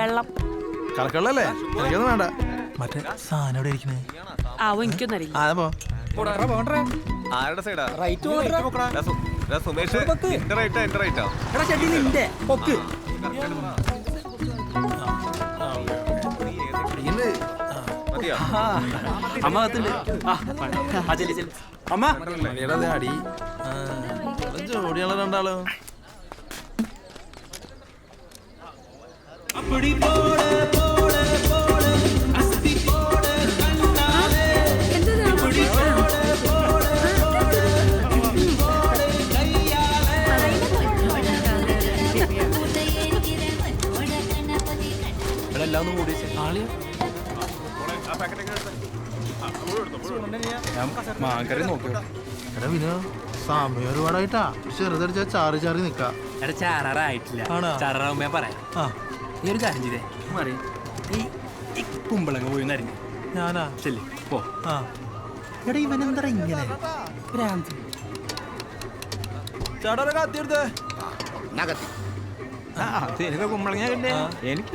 വെള്ളം. കലക്കള്ളല്ലേ? എനിക്കൊന്നും വേണ്ട. മറ്റേ സാധനം എവിടെ ഇരിക്കണേ ആവും എനിക്കൊന്നും അറിയില്ല. ആ പോ. ആരുടെ സൈഡാ റൈറ്റ് സുമേഷ്. എന്റെ റൈറ്റാ എന്റെ റൈറ്റാ മതിയോ? അമ്മ കത്തുണ്ട് ആ ആ ചെല്ലി ചെല്ലി. അമ്മ. മണിയുടെ അടി ജോഡിയുള്ള രണ്ടാളോ. മാങ്കറി നോക്കൂ. എടാ വിനോ സമയം ഒരുപാടായിട്ടാ. ചെറുതടിച്ചാ ചാറി ചാറി നിക്കാ. എടാ ചാറാറായിട്ടില്ല. ആണോ? ചാറാറാകുമ്പോ ഞാൻ പറയാം. നീ ഒരു കാര്യം ചെയ്തേ. മാറി. ഈ ഈ കുമ്പളങ്ങ പോയി നരഞ്ഞു ഞാനാ? ചെല്ലി. പോ. ആ. എടാ ഇവനെന്താ ഇങ്ങനെ. ഭ്രാന്ത് ചേട്ടാ കത്തിയെടുത്തേ എനിക്ക് കുമ്പളങ്ങ കിട്ടേ എനിക്ക്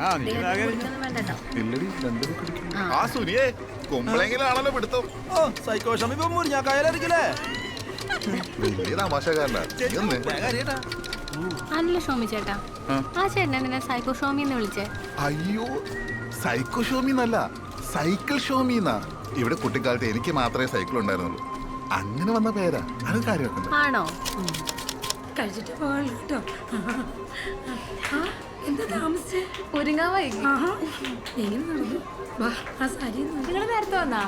ആ നീ ആ. സുനിയേ കുമ്പളെങ്കിലാണല്ലോ പിടുത്തം. ഓ സൈക്കോഷം ഇപ്പൊ മുരിഞ്ഞാക്കായാലായിരിക്കില്ലേ വലിയ തമാശക്കാരനാ. അല്ല ഷോമി ചേട്ടാ. ആ. ചേട്ടൻ നിന്നെ സൈക്കോ ഷോമി എന്ന് വിളിച്ചേ. അയ്യോ സൈക്കോ ഷോമി എന്നല്ല സൈക്കിൾ ഷോമി എന്നാ. ഇവിടെ കുട്ടിക്കാലത്ത് എനിക്ക് മാത്രമേ സൈക്കിൾ ഉണ്ടായിരുന്നുള്ളൂ. അങ്ങനെ വന്ന പേരാ. അത് ആണോ? കഴിച്ചിട്ട് കേട്ടോ. എന്താ താമസിച്ചേ? ഒരുങ്ങാവായി. വൈകി ആഹാ എങ്ങനെ നടന്നു. വാ ആ സാരി ഒന്ന് നിങ്ങൾ നേരത്തെ വന്നാ?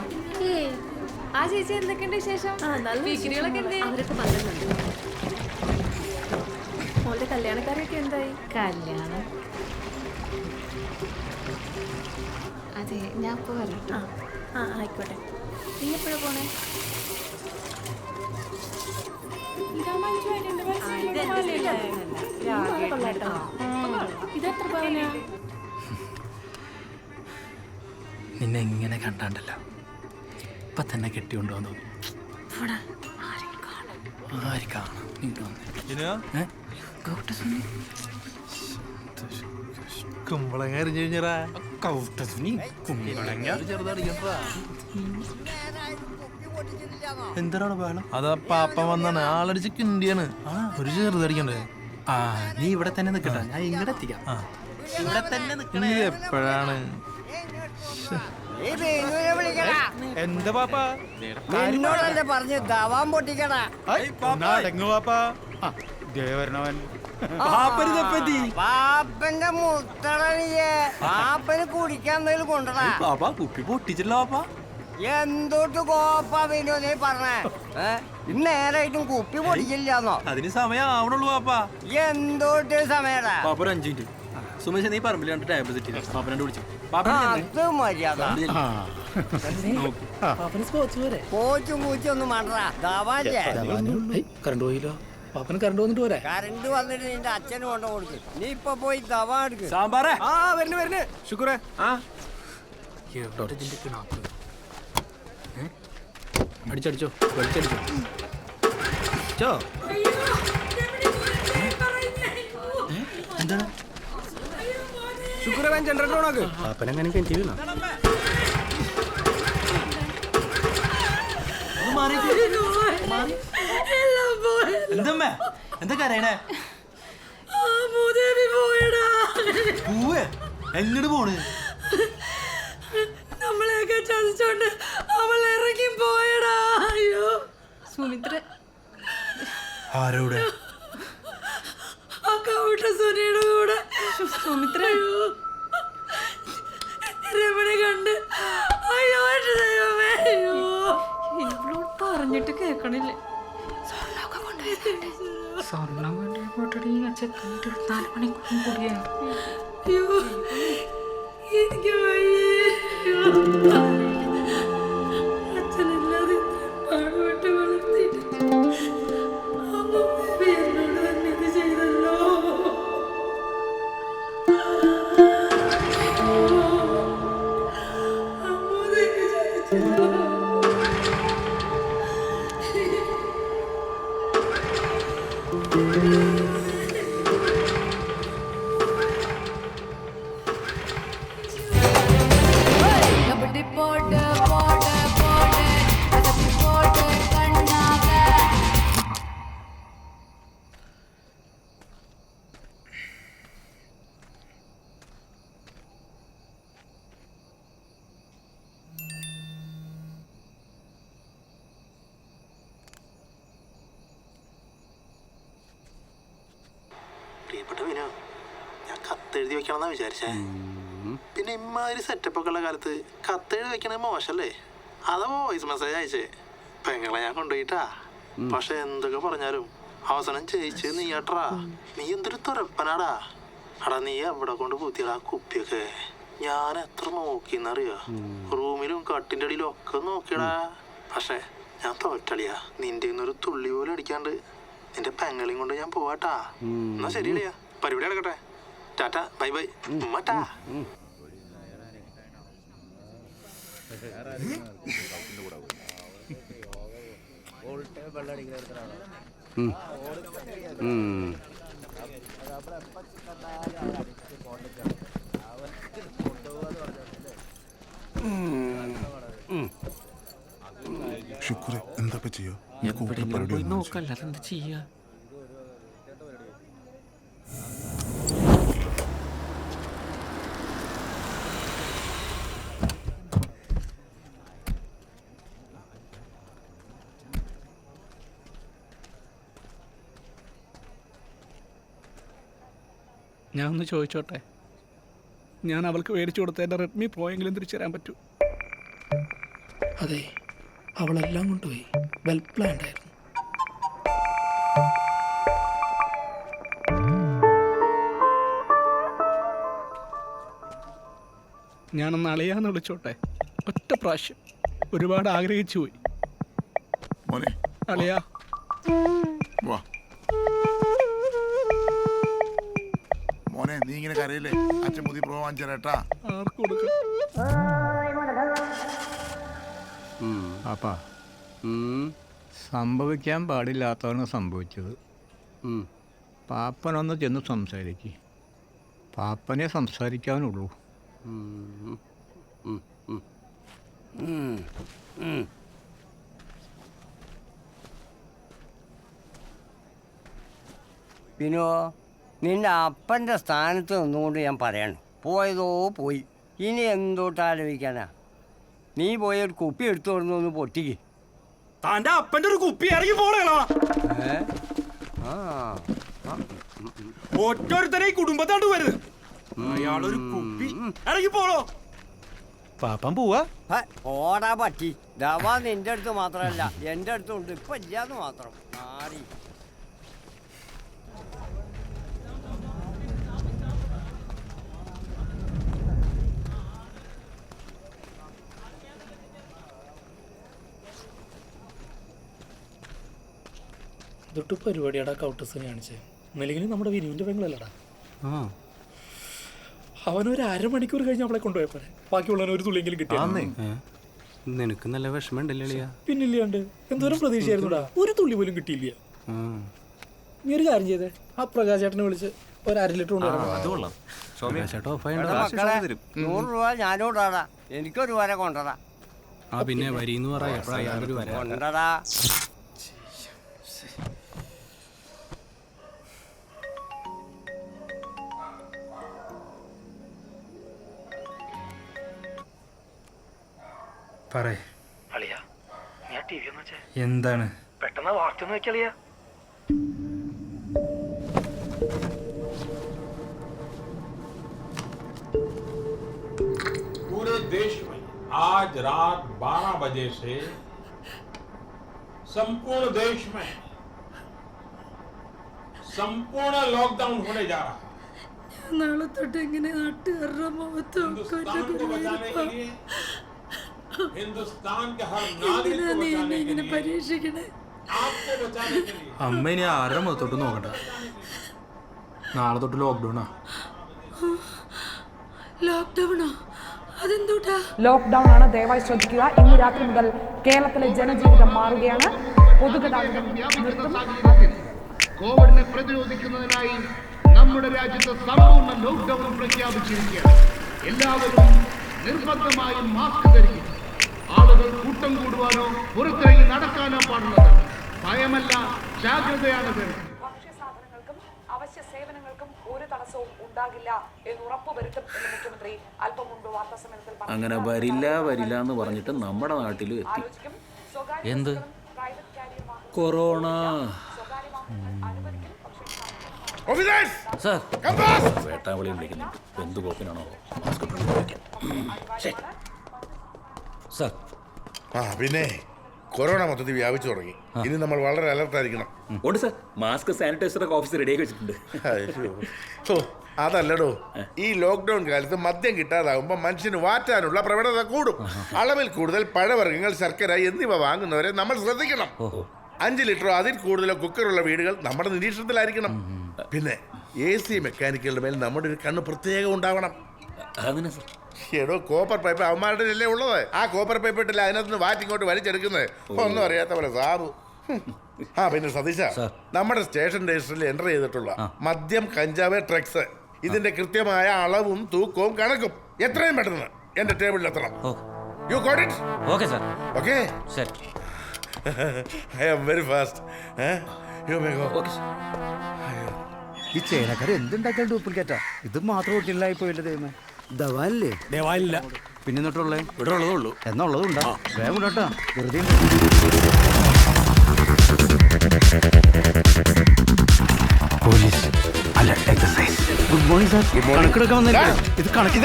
ആ ചേച്ചി എന്തൊക്കെയുണ്ട് വിശേഷം? അവരൊക്കെ പറയുന്നുണ്ട് മോളുടെ കല്യാണക്കാരൊക്കെ എന്തായി? കല്യാണം. അതെ ഞാൻ ഇപ്പൊ വരട്ടോ. ആ ആയിക്കോട്ടെ. നീ എപ്പോഴാ പോണേ? ഇതെത്ര പവനാ? നിന്നെ ഇങ്ങനെ കണ്ടാണ്ടല്ലോ. ഇപ്പൊ തന്നെ കെട്ടിക്കൊണ്ടുവന്നു ആര് കാണും? വന്നേ. കുമ്പളങ്ങ എറിഞ്ഞു കഴിഞ്ഞാ കൗട്ട തുണി കുമ്പളങ്ങ. ചെറുതടിക്കണ്ടാ എന്തിനാണ് ബഹളം? അതാ പാപ്പ വന്നാണ്. ആളടിച്ച് കിണ്ടിയാണ്. ഒരു ചെറുതടിക്കണ്ടേ ആ നീ ഇവിടെ തന്നെ നിൽക്കട്ടെ. ഞാൻ ഇങ്ങോട്ട് എത്തിക്കാം. ആ. ഇവിടെ തന്നെ നിൽക്കണേ. എപ്പോഴാണ്? എന്താ പാപ്പാ? എന്നോടല്ലേ പറഞ്ഞ് ദവാൻ പൊട്ടിക്കടാ. പാപ്പന്റെ മുത്തടനിയെ പാപ്പന് കുടിക്കാൻ എന്തെങ്കിലും കൊണ്ടടാ പാപ്പാ കുപ്പി പൊട്ടിച്ചില്ല പാപ്പാ എന്തോട്ട് കോപ്പ നീ പറഞ്ഞേ? നേരായിട്ടും കുപ്പി പൊടിക്കില്ലാന്നോ അതിന് സമയം ആവണുള്ളൂ പാപ്പാ എന്തോട്ട് സമയടാ? പാപ്പ ഒരു അഞ്ചു മിനിറ്റ്. സുമേഷ് നീ പറമ്പിൽ രണ്ട് സെറ്റ് ചെയ്തു? പാപ്പനോട് വിളിച്ചു പാപ്പനെ അത് മര്യാദ. കോച്ചും കൂച്ചും ഒന്നും വേണ്ടടാ കറണ്ട് പോയില്ലോ. പാപ്പന് കറണ്ട് വന്നിട്ട് പോരെ? കറണ്ട് വന്നിട്ട് നിന്റെ അച്ഛന് കൊണ്ടു കൊടുക്കും. നീ ഇപ്പൊ പോയി ദവാ എടുക്ക്. സാമ്പാറേ? ആ വരുന്നു വരുന്നു. ശുക്രേ. ആ? അടിച്ചടിച്ചോ വലിച്ചടിച്ചോ. ചോ എന്താണ്? ജനറേറ്റർ ഓണാക്ക് എന്തമ്മേ? എന്താ കരയണേ പൂവേ? എങ്ങോട്ട് പോണ്? നമ്മളെയൊക്കെ ചതിച്ചോണ്ട് അവൾ ഇറങ്ങി പോയടാ. അയ്യോ. സുമിത്ര. ആരോടെ? ആ കൗട്ട സുനിയുടെ കൂടെ. സുമിത്ര. അയ്യോ. രമണി കണ്ട് അയ്യോ ദൈവമേ അയ്യോ. ഇവളോട് പറഞ്ഞിട്ട് കേക്കണില്ലേ. സ്വർണം വേണ്ടി? പോട്ടടി ചെക്കൻ ഇരുപത്തിനാല് മണിക്കൂറും കൂടിയാ. അയ്യോ എനിക്ക് വയ്യേ. പ്രിയപ്പെട്ട വിനോ ഞാൻ കത്തെഴുതി വെക്കണമെന്നാ വിചാരിച്ചേ. പിന്നെ ഇമ്മാതിരി സെറ്റപ്പ് ഒക്കെ ഉള്ള കാലത്ത് കത്തെഴുതി വെക്കണേ മോശല്ലേ? അതാ വോയിസ് മെസ്സേജ് അയച്ചേ. പെങ്ങളെ ഞാൻ കൊണ്ടുപോയിട്ടാ. പക്ഷെ എന്തൊക്കെ പറഞ്ഞാലും അവസാനം ജയിച്ച് നീയാട്രാ നീ എന്തൊരു തുറപ്പനാടാ അടാ നീ എവിടെ കൊണ്ട് കുത്തിയടാ കുപ്പിയൊക്കെ? ഞാൻ എത്ര നോക്കിന്നറിയോ റൂമിലും കട്ടിന്റെ അടിയിലും ഒക്കെ നോക്കിയടാ. പക്ഷെ ഞാൻ തോറ്റളിയാ നിന്റെ ഒരു തുള്ളി പോലും അടിക്കാണ്ട് നിന്റെ പെങ്ങളെയും കൊണ്ട് ഞാൻ പോവാട്ടാ. എന്നാ ശരിയല്ലയാ പരിപാടി നടക്കട്ടെ. Tata bye bye. ഉമ്മട്ടാ. ശുക്ര ചെയ്യോ? ഞാൻ ഒന്ന് ചോദിച്ചോട്ടെ? ഞാൻ അവൾക്ക് മേടിച്ചു കൊടുത്ത എന്റെ റെഡ്മി പോയെങ്കിലും തിരിച്ചു തരാൻ പറ്റൂ. അതെ അവളെല്ലാം കൊണ്ടുപോയി. വെൽ പ്ലാൻഡ് ആയിരുന്നു. ഞാനൊന്ന് അളിയാന്ന് വിളിച്ചോട്ടെ? ഒറ്റ പ്രാവശ്യം. ഒരുപാട് ആഗ്രഹിച്ചു പോയി. മോനെ. അളിയാ. വാ. മോനെ നീ ഇങ്ങനെ കരയില്ലേ? അച്ഛൻ പുതിയ പ്രോ വാങ്ങിച്ചേട്ടാ ആർക്ക് കൊടുക്കാം? പാപ്പാ സംഭവിക്കാൻ പാടില്ലാത്തവനാണ് സംഭവിച്ചത്. പാപ്പനൊന്ന് ചെന്ന് സംസാരിക്ക്. പാപ്പനെ സംസാരിക്കാനുള്ളൂ. പിന്നോ നിന്റെ അപ്പന്റെ സ്ഥാനത്ത് നിന്നുകൊണ്ട് ഞാൻ പറയണം. പോയതോ പോയി. ഇനി എന്തോട്ട് ആലോചിക്കാനാ? നീ പോയി ഒരു കുപ്പി എടുത്തു കൊടുന്നു ഒന്ന് പൊട്ടിക്ക്. തന്റെ അപ്പന്റെ ഒരു കുപ്പി ഇറങ്ങി ആ ഒറ്റൊരുത്തരെ ഈ കുടുംബത്താണ്ട് വരുന്നത് അയാളൊരു കുപ്പി ഇറങ്ങി പോണോ? പാപ്പം പോവാ? ഓടാ പറ്റി. ദവാ നിന്റെ അടുത്ത് മാത്രമല്ല എന്റെ അടുത്തുണ്ട്. ഇപ്പൊ ഇല്ലാന്ന് മാത്രം. ആടി ഇതൊട്ട് പരിപാടിയാടാ കൗട്ടസ് കാണിച്ചേ. ഒന്നല്ലെങ്കിലും നമ്മുടെ വിനുവിന്റെ പെങ്ങളല്ലടാ. അവനൊരു അരമണിക്കൂർ കഴിഞ്ഞ് അവളെ കൊണ്ടുപോയപ്പോ ബാക്കിയുള്ളവന് ഒരു തുള്ളിയെങ്കിലും കിട്ടിയ. നിനക്ക് നല്ല വിഷമമുണ്ടല്ലേ പിന്നില്ലാണ്ട് എന്തോരം പ്രതീക്ഷയായിരുന്നുടാ. ഒരു തുള്ളി പോലും കിട്ടിയില്ല. നീ ഒരു കാര്യം ചെയ്തേ. ആ പ്രകാശ് ചേട്ടനെ വിളിച്ച് ഒരു അര ലിറ്റർ നൂറ് രൂപ ഞാനോടാടാ. എനിക്കൊരു വര കൊണ്ടടാ. ആ പിന്നെ വരിന്ന് പറയാ കൊണ്ടടാ. പറയേ അളിയാ നീ ആ ടി വി ഒന്ന് വെച്ചേ എന്താണ് പെട്ടെന്ന് വാർത്ത ഒന്ന് വെക്കളിയാ पूरे देश में आज रात 12 बजे से संपूर्ण देश में संपूर्ण लॉकडाउन होने जा रहा है നാളെ തൊട്ട് എങ്ങനെ നാട്ടുകാരുടെ മുഖത്ത് അമ്മ ഇനി ആരുടെ മുഖത്തോട്ട് നോക്കണ്ട നാളെ തൊട്ട് ലോക്ക്ഡൌണാ ലോക്ക്ഡൌണോ അതെന്തൂട്ടാ? ലോക്ക്ഡൗൺ ആണ്. ദയവായി ശ്രദ്ധിക്കുക. ഇന്ന് രാത്രി മുതൽ കേരളത്തിലെ ജനജീവിതം മാറുകയാണ്. പൊതുഗതാഗതം പ്രതിരോധിക്കുന്നതിനായി നമ്മുടെ രാജ്യത്ത് സമ്പൂർണ ലോക്ക്ഡൗൺ പ്രഖ്യാപിച്ചിരിക്കുകയാണ്. എല്ലാവരും നിർബന്ധമായും മാസ്ക് ധരിക്കുന്നു ആളുകൾ കൂട്ടം കൂടുവാനോ പുറത്തിറങ്ങി നടക്കാനോ പാടുള്ളതല്ല. ഭയമല്ല ജാഗ്രതയാണ് വേണ്ടത് അവശ്യ സേവനങ്ങൾക്കും ഒരു തടസ്സവും ഉണ്ടാകില്ല എന്ന് ഉറപ്പുവരുത്തും എന്ന് മുഖ്യമന്ത്രി അല്പം മുമ്പ് വാർത്താ സമ്മേളനത്തിൽ പറഞ്ഞു. അങ്ങനെ വരില്ല വരില്ല എന്ന് പറഞ്ഞിട്ട് നമ്മുടെ നാട്ടിൽ എത്തി. ആലോചിക്കും. എന്ത്? കൊറോണ. സാർ. വേട്ടാവളി വിളിക്കുന്നുണ്ട്. എന്ത് കോപ്പിനാണോ? മാസ്ക്. സാർ. ആ പിന്നെ കൊറോണ മൊത്തത്തിൽ വ്യാപിച്ചു തുടങ്ങി. ഇനി നമ്മൾ വളരെ അലർട്ട് ആയിരിക്കണം. ഉണ്ട് സർ. മാസ്ക് സാനിറ്റൈസറൊക്കെ ഓഫീസിൽ റെഡിയാക്കി വെച്ചിട്ടുണ്ട്. ഓ, അതല്ലടോ. ഈ ലോക്ക്ഡൌൺ കാലത്ത് മദ്യം കിട്ടാതാകുമ്പോൾ മനുഷ്യന് വാറ്റാനുള്ള പ്രവണത കൂടും. അളവിൽ കൂടുതൽ പഴവർഗങ്ങൾ ശർക്കര എന്നിവ വാങ്ങുന്നവരെ നമ്മൾ ശ്രദ്ധിക്കണം. അഞ്ച് ലിറ്ററോ അതിൽ കൂടുതലോ കുക്കറുള്ള വീടുകൾ നമ്മുടെ നിരീക്ഷണത്തിലായിരിക്കണം. പിന്നെ എ സി മെക്കാനിക്കുകളുടെ മേൽ നമ്മുടെ ഒരു കണ്ണ് പ്രത്യേകം ഉണ്ടാവണം. അതിനെ സാർ. എടോ കോപ്പർ പൈപ്പ് അവന്മാരുടെ അല്ലേ ഉള്ളത്? ആ കോപ്പർ പൈപ്പ് ഇട്ടില്ല അതിനകത്ത് നിന്ന് വാറ്റിങ്ങോട്ട് വലിച്ചെടുക്കുന്നത്? ഒന്നും അറിയാത്ത പോലെ സാബു. ഹും. ആ പിന്നെ സതീശ നമ്മുടെ സ്റ്റേഷൻ രജിസ്റ്ററിൽ എന്റർ ചെയ്തിട്ടുള്ള മദ്യം കഞ്ചാവ് ട്രക്സ് ഇതിന്റെ കൃത്യമായ അളവും തൂക്കവും കണക്കും. എത്രയും പെട്ടെന്ന്. എന്റെ ടേബിളിൽ എത്തണം. You got it okay sir okay sir I am very fast you may go ഈ ചേനക്കാർ എന്തുണ്ടാക്കാൻ ഡ്യൂപ്ലിക്കേറ്റാ ഇത് മാത്രം ഒട്ടില്ലായി പോയില്ലേ ദൈവമേ. ദവാല്ലേ ദേവാലില്ല പിന്നെ എന്നിട്ടുള്ളേ? ഇവിടെ ഉള്ളതേ ഉള്ളൂ എന്നുള്ളതുണ്ടോ വേഗം കേട്ടോ വെറുതെ പോലീസ് അല്ല എക്സസൈസ് ഗുഡ് മോർണിംഗ് സാർ. കണക്കെടുക്കാൻ വന്നില്ല? ഇത് കണക്ക്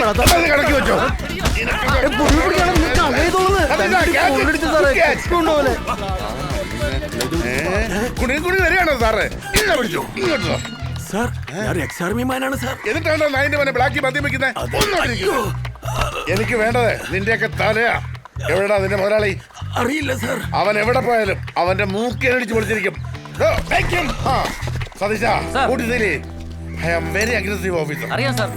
കണക്കി വെച്ചോ? കുണി കുണി വരികയാണോ സാറേ? ഇല്ല പിടിച്ചു. ഇങ്ങോട്ട്. സാർ? ഞാൻ എക്സ് ആർമിമാനാണ് സാർ. എന്നിട്ടാണോ നായിന്റെ മോനെ ബ്ലാക്കി മദ്യം വെക്കുന്നത് എനിക്ക് വേണ്ടത് നിന്റെയൊക്കെ തലയാ. എവിടെടാ നിന്റെ മുതലാളി? അറിയില്ല സാർ. അവൻ എവിടെ പോയാലും അവന്റെ മൂക്കേനടിച്ച് പൊളിച്ചിരിക്കും സതീശ കൂട്ടി I am very aggressive officer അറിയാം സാർ.